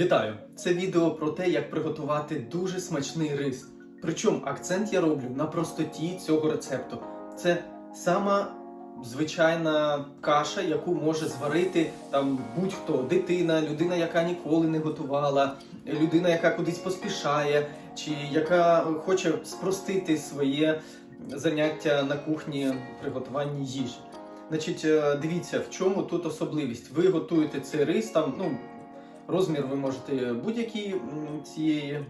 Вітаю! Це відео про те, як приготувати дуже смачний рис. Причому акцент я роблю на простоті цього рецепту. Це сама звичайна каша, яку може зварити там будь-хто, дитина, людина, яка ніколи не готувала, людина, яка кудись поспішає, чи яка хоче спростити своє заняття на кухні приготуванні їжі. Значить, е, дивіться, в чому тут особливість. Ви готуєте цей рис там, ну. Розмір ви можете будь-який цієї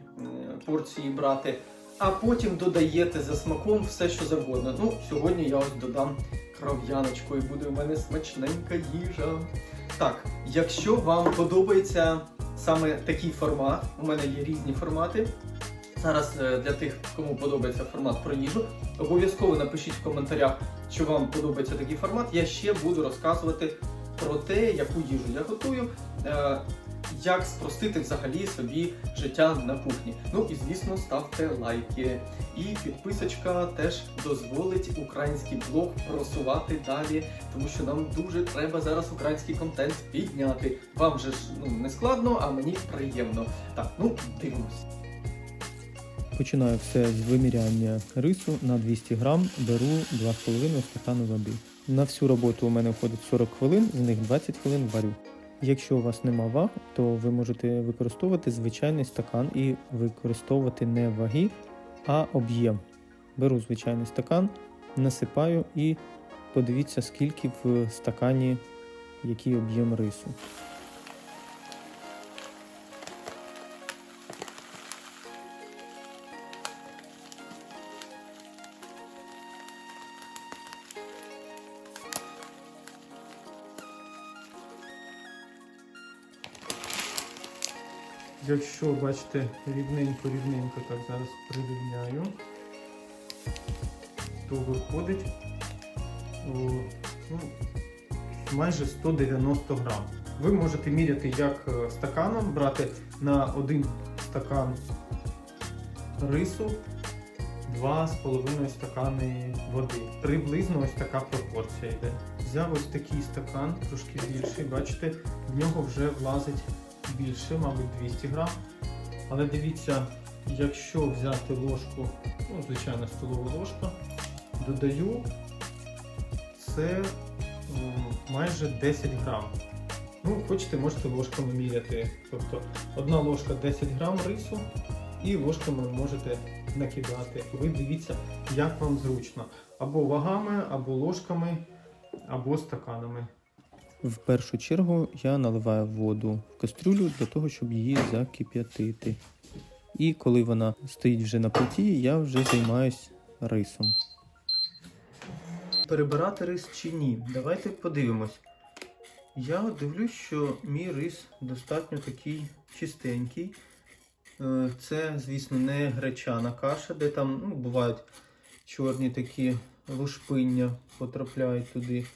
порції брати, а потім додаєте за смаком все, що завгодно. Ну, сьогодні я ось додам кров'яночку і буде у мене смачненька їжа. Так, якщо вам подобається саме такий формат, у мене є різні формати. Зараз е, для тих, кому подобається формат про їжу, обов'язково напишіть в коментарях, що вам подобається такий формат. Я ще буду розказувати про те, яку їжу я готую. Як спростити взагалі собі життя на кухні. Ну і звісно, ставте лайки. І підписочка теж дозволить український блог просувати далі, тому що нам дуже треба зараз український контент підняти. Вам же ж ну не складно, а мені приємно. Так, ну дивимось. Починаю все з виміряння рису на 200 грам, беру 2,5 стакану води. На всю роботу у мене входить 40 хвилин, з них 20 хвилин варю. Якщо у вас нема ваг, то ви можете використовувати звичайний стакан і використовувати не ваги, а об'єм. Беру звичайний стакан, насипаю і подивіться, скільки в стакані який об'єм рису. Якщо бачите рівненько-рівненько так зараз прирівняю, то виходить о, ну, майже 190 грам. Ви можете міряти як е, стаканом, брати на один стакан рису 2,5 стакани води. Приблизно ось така пропорція йде. Взяв ось такий стакан, трошки більший, бачите, в нього вже влазить більше, мабуть, 200 грам. Але дивіться, якщо взяти ложку, ну, звичайно, столова ложка, додаю це майже 10 грам. Ну, хочете, можете ложками міряти. Тобто одна ложка 10 грам рису і ложками можете накидати. Ви дивіться, як вам зручно. Або вагами, або ложками, або стаканами. В першу чергу я наливаю воду в кастрюлю для того, щоб її закип'ятити. І коли вона стоїть вже на плиті, я вже займаюсь рисом. Перебирати рис чи ні? Давайте подивимось. Я дивлюсь, що мій рис достатньо такий чистенький. Е, Це, звісно, не гречана каша, де там ну, бувають чорні такі лушпиння потрапляють туди.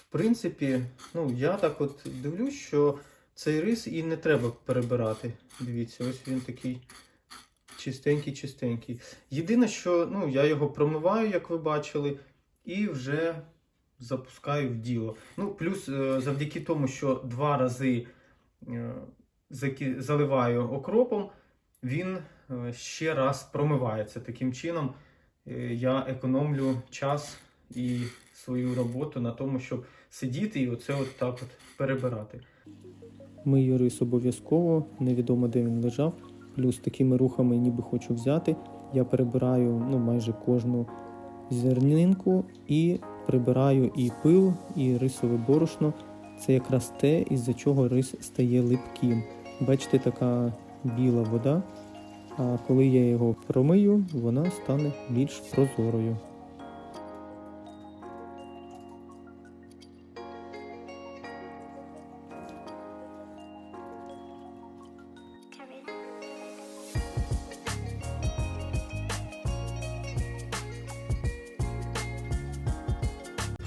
В принципі, ну, я так от дивлюсь, що цей рис і не треба перебирати. Дивіться, ось він такий чистенький-чистенький. Єдине, що ну, я його промиваю, як ви бачили, і вже запускаю в діло. Ну, плюс е, завдяки тому, що два рази е, заливаю окропом, він е, ще раз промивається. Таким чином я економлю час і свою роботу на тому, щоб сидіти і оце от так от перебирати. Мию рис обов'язково, невідомо де він лежав. Плюс такими рухами, ніби хочу взяти, я перебираю ну, майже кожну зернинку і прибираю і пил, і рисове борошно. Це якраз те, із-за чого рис стає липким. Бачите, така біла вода. А коли я його промию, вона стане більш прозорою.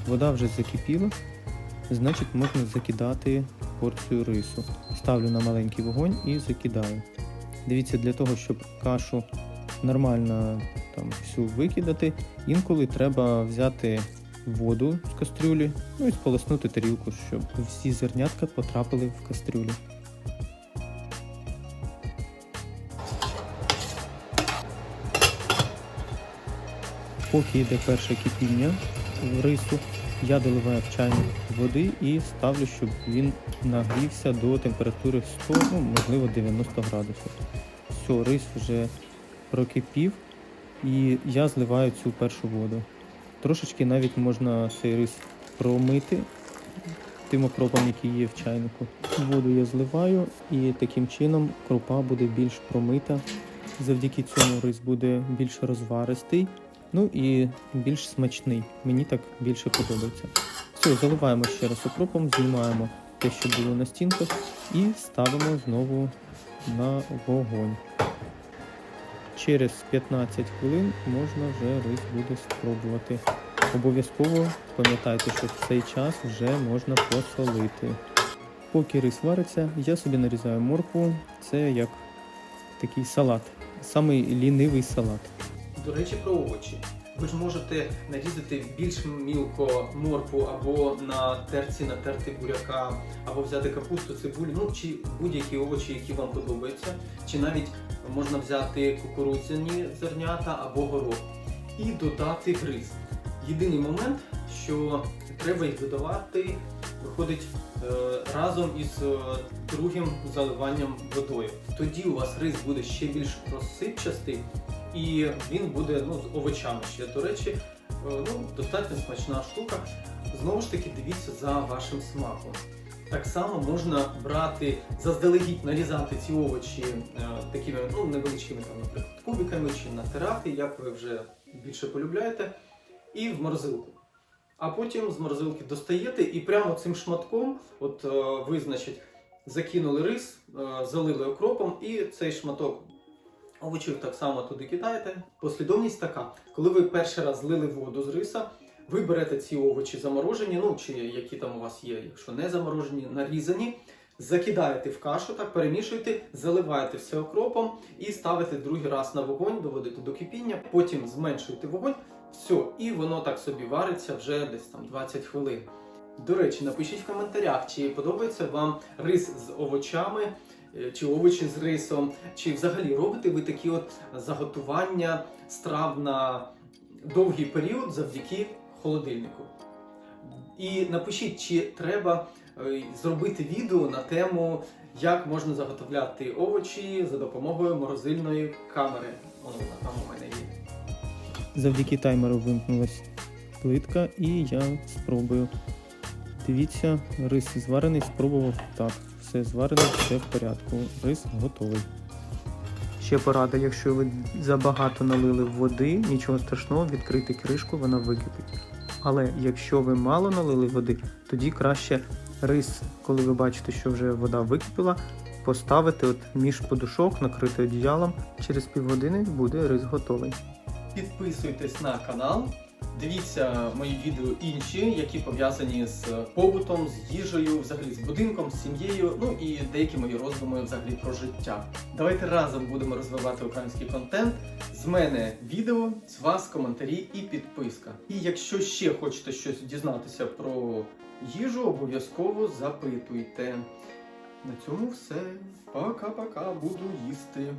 Вода вже закипіла, значить можна закидати порцію рису. Ставлю на маленький вогонь і закидаю. Дивіться, для того, щоб кашу нормально там всю викидати, інколи треба взяти воду з кастрюлі, ну і сполоснути тарілку, щоб всі зернятка потрапили в кастрюлю. Поки йде перше кипіння, рису, я доливаю в чайник води і ставлю, щоб він нагрівся до температури 100, ну, можливо 90 градусів. Все, рис вже прокипів і я зливаю цю першу воду. Трошечки навіть можна цей рис промити тим окропом, який є в чайнику. Воду я зливаю і таким чином крупа буде більш промита. Завдяки цьому рис буде більш розваристий, ну і більш смачний. Мені так більше подобається. Все, заливаємо ще раз окропом, знімаємо те, що було на стінках, і ставимо знову на вогонь. Через 15 хвилин можна вже рис буде спробувати. Обов'язково пам'ятайте, що в цей час вже можна посолити. Поки рис вариться, я собі нарізаю моркву. Це як такий салат. Самий лінивий салат. До речі, про овочі. Ви ж можете нарізати більш мілко моркву або на терці натерти буряка, або взяти капусту, цибулю, ну чи будь-які овочі, які вам подобаються. Чи навіть можна взяти кукурудзяні зернята або горох і додати рис. Єдиний момент, що треба їх додавати, виходить е, разом із е, другим заливанням водою. Тоді у вас рис буде ще більш розсипчастий і він буде ну, з овочами ще. До речі, е, ну, достатньо смачна штука. Знову ж таки, дивіться за вашим смаком. Так само можна брати, заздалегідь нарізати ці овочі е, такими ну, невеличкими, там, наприклад, кубиками чи натирати, як ви вже більше полюбляєте, і в морозилку. А потім з морозилки достаєте і прямо цим шматком, от е, ви, значить, закинули рис, залили окропом, і цей шматок овочів так само туди кидаєте. Послідовність така: коли ви перший раз злили воду з риса, ви берете ці овочі заморожені, ну чи які там у вас є, якщо не заморожені, нарізані. Закидаєте в кашу, так перемішуєте, заливаєте все окропом і ставите другий раз на вогонь, доводите до кипіння, потім зменшуєте вогонь, все, і воно так собі вариться вже десь там 20 хвилин. До речі, напишіть в коментарях, чи подобається вам рис з овочами, чи овочі з рисом, чи взагалі робите ви такі от заготування страв на довгий період завдяки холодильнику. І напишіть, чи треба е, зробити відео на тему, як можна заготовляти овочі за допомогою морозильної камери. Воно там у мене є. Завдяки таймеру вимкнулась плитка, і я спробую. Дивіться, рис зварений, спробував так. Все зварене, все в порядку. Рис готовий. Ще порада, якщо ви забагато налили води, нічого страшного, відкрити кришку, вона википить. Але якщо ви мало налили води, тоді краще рис, коли ви бачите, що вже вода википіла, поставити от між подушок, накрити одіялом. Через півгодини буде рис готовий. Підписуйтесь на канал, дивіться мої відео інші, які пов'язані з побутом, з їжею, взагалі з будинком, з сім'єю, ну і деякі мої роздуми взагалі про життя. Давайте разом будемо розвивати український контент. З мене відео, з вас коментарі і підписка. І якщо ще хочете щось дізнатися про їжу, обов'язково запитуйте. На цьому все. Пока-пока, буду їсти.